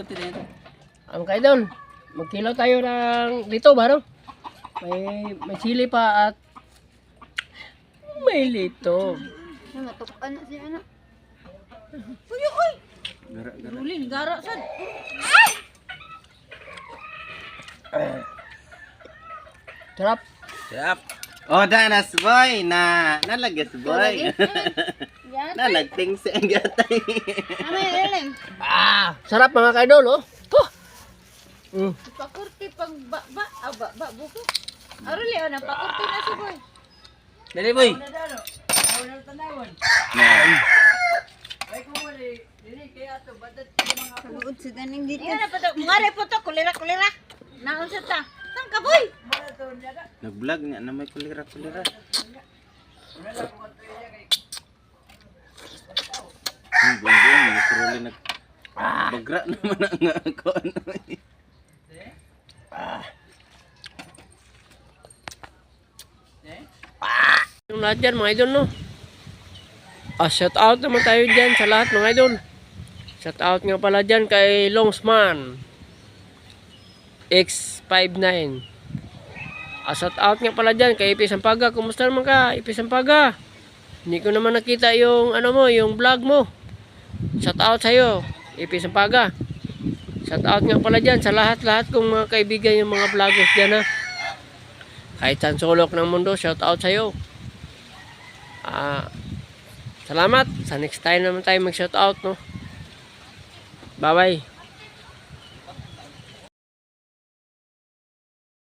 sa tinito. Ang kayo doon, magkilaw tayo ng dito ba no? May, may sili pa at may lito. Ay, matukan na siya na. Gara, gara. Ulin, gara sad. Sarap. Yap. Oh, danas boy na nalagas boy. Nalagting sa gatay. Amay, ilim. Ah, sarap mga kaidol oh. Huh. Mm. Pakurti pag ba, ba, ah, ba, ba, buko. Aruli, oh, napakurti na si boy. Dali boy. Kabuod sa ganing dito. Yan na pa to. Ngare po to, kulira, kulira. Naon sa ta. Saan ka, boy? Nag-vlog niya na may kulira-kulira. Hmm, buong-buong, literally nag... Bagra naman ang ako. Ano, eh. Yung lahat dyan mga idol no. Ah, shout out naman tayo dyan sa lahat mga idol. Shout out nga pala dyan kay Longsman. X59. Ah, shout out nga pala dyan kay Ipi Sampaga. Kumusta naman ka, Ipi Sampaga? Hindi ko naman nakita yung ano mo, yung vlog mo. Shout out sa'yo, Ipi Sampaga. Shout out nga pala dyan sa lahat-lahat kong mga kaibigan yung mga vloggers dyan ha. Kahit saan sulok ng mundo, shout out sa'yo. Ah, salamat. Sa next time naman tayo mag shout out, no? Bye-bye.